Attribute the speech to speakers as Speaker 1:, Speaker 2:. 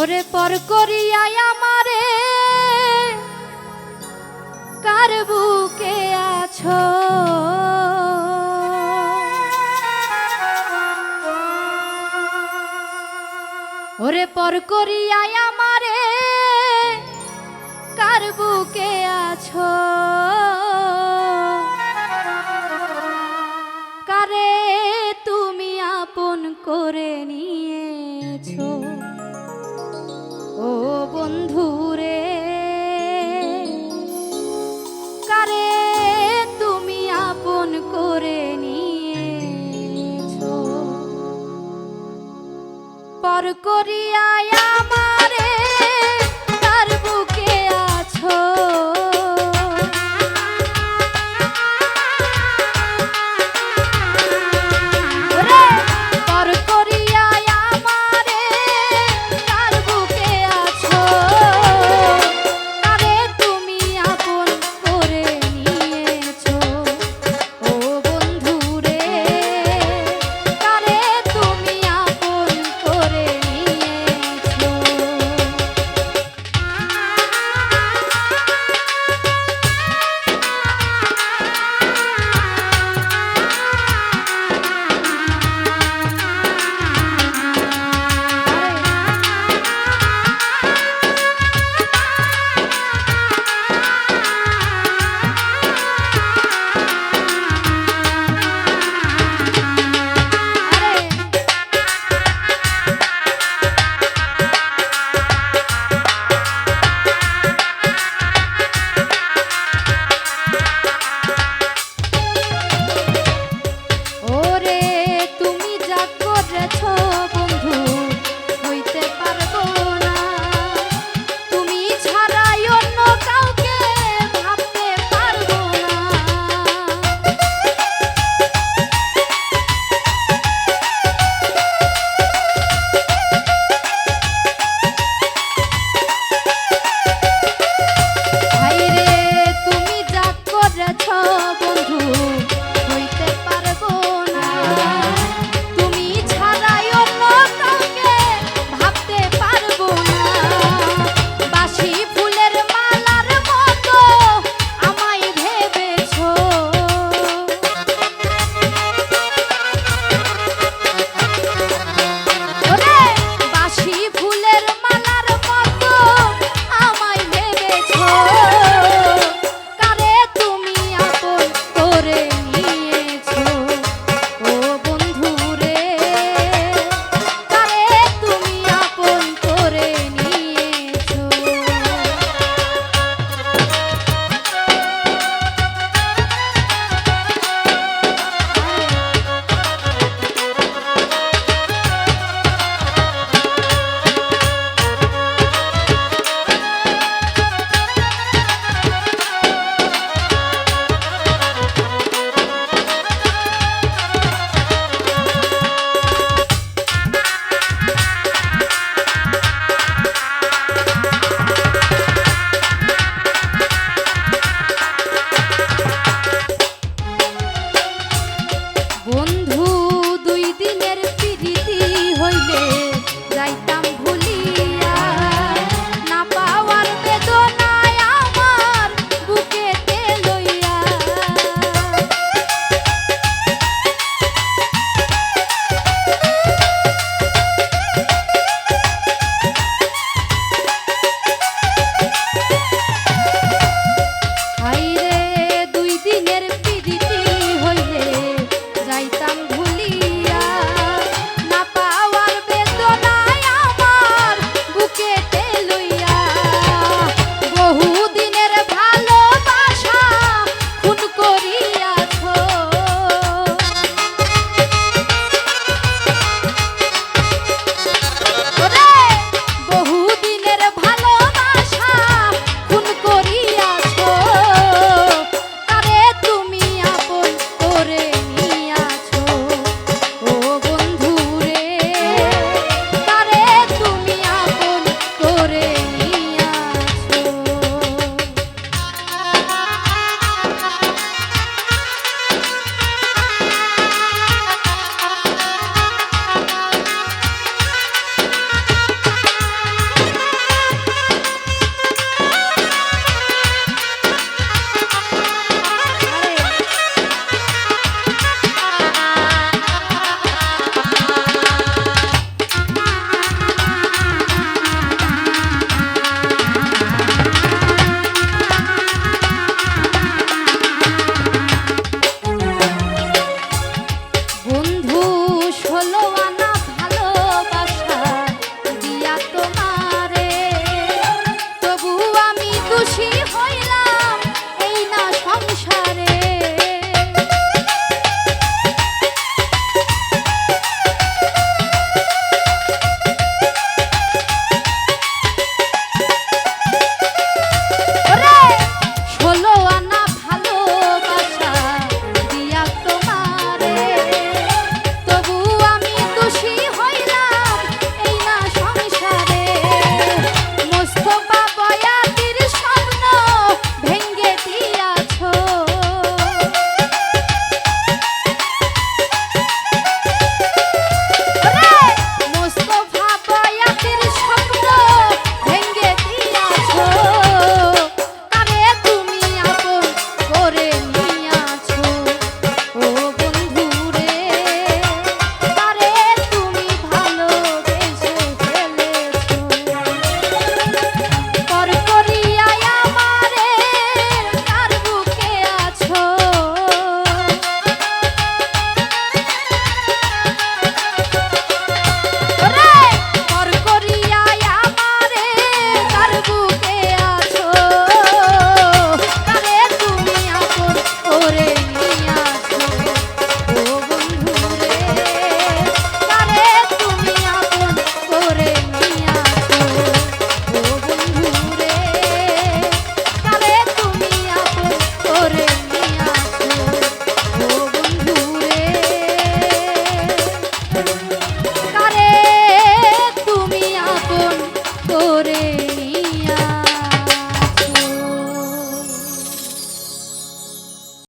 Speaker 1: ওরে পর করিয়াই আমারে। কার বুকে আছো? ওরে পর করিয়াই আমারে। করিয়া খুশি হইলাম। এই না সংসারে